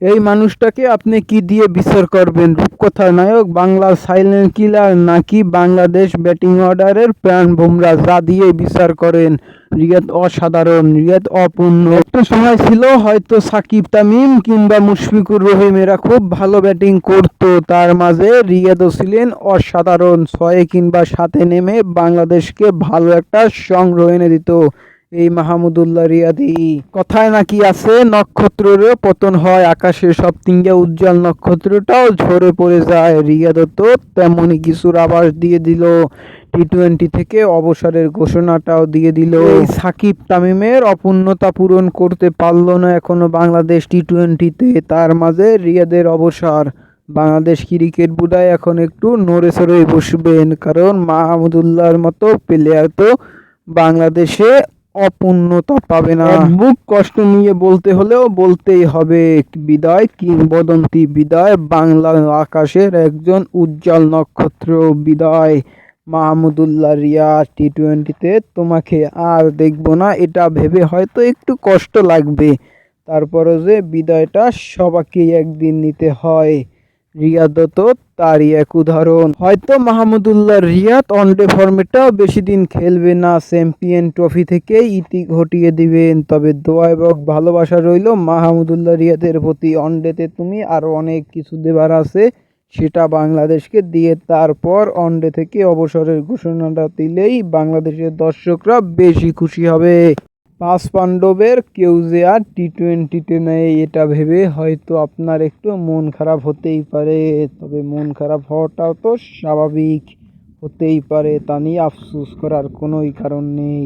এই মানুষটাকে আপনি কি দিয়ে বিচার করবেন? রূপকথার নায়ক, বাংলা সাইলেন্ট কিলার নাকি বাংলাদেশ ব্যাটিং অর্ডারের প্রাণ বুমরা? যা দিয়ে বিচার করেন রিয়াদ অসাধারণ, রিয়াদ অপূর্ণ। একটা সময় ছিল হয়তো সাকিব তামিম কিংবা মুশফিকুর রহিম, এরা খুব ভালো ব্যাটিং করতো। তার মাঝে রিয়াদও ছিলেন অসাধারণ। ছয়ে কিংবা সাতে নেমে বাংলাদেশকে ভালো একটা সংগ্রহ এনে দিত। এই মাহমুদুল্লাহ রিয়াদি। কথায় নাকি আছে নক্ষত্রেরও পতন হয় আকাশের সব তিনটা উজ্জ্বল নক্ষত্রটাও ঝরে পড়ে যায়। রিয়াদও তো তেমনই কিছুর আভাস দিয়ে দিল। টি টোয়েন্টি থেকে অবসরের ঘোষণাটাও দিয়ে দিল। এই সাকিব তামিমের অপূর্ণতা পূরণ করতে পারল না এখনও বাংলাদেশ টি টোয়েন্টিতে তার মাঝে রিয়াদের অবসর। বাংলাদেশ ক্রিকেট বুড়ায় এখন একটু নড়ে সরে বসবেন। কারণ মাহমুদুল্লাহর মতো প্লেয়ার তো বাংলাদেশে অপূর্ণতা পাবে না। বুক কষ্ট নিয়ে বলতে হলেও বলতেই হবে বিদায়, কিংবদন্তি বিদায় বাংলা আকাশের একজন উজ্জ্বল নক্ষত্র বিদায়। মাহমুদুল্লাহ রিয়া টি টোয়েন্টিতে তোমাকে আর দেখব না, এটা ভেবে হয়তো একটু কষ্ট লাগবে। তারপরও যে বিদায়টা সবাইকেই একদিন নিতে হয়। রিয়াদ তো তারই এক উদাহরণ। হয়তো মাহমুদুল্লাহ রিয়াদ ওয়ানডে ফর্মেটাও বেশি দিন খেলবে না, চ্যাম্পিয়ন ট্রফি থেকে ইতি ঘটিয়ে দিবেন। তবে দোয়া এবং ভালোবাসা রইল মাহমুদুল্লাহ রিয়াদের প্রতি। ওয়ানডেতে তুমি আরও অনেক কিছু দেবার আছে, সেটা বাংলাদেশকে দিয়ে তারপর ওয়ানডে থেকে অবসরের ঘোষণাটা দিলেই বাংলাদেশের দর্শকরা বেশি খুশি হবে। পাঁচ পাণ্ডবের কেউ যে আর টি টোয়েন্টিতে নেয় এটা ভেবে হয়তো আপনার একটু মন খারাপ হতেই পারে, তবে মন খারাপ হওয়াটাও তো স্বাভাবিক। হতেই পারে, তা নিয়ে আফসোস করার কোনোই কারণ নেই।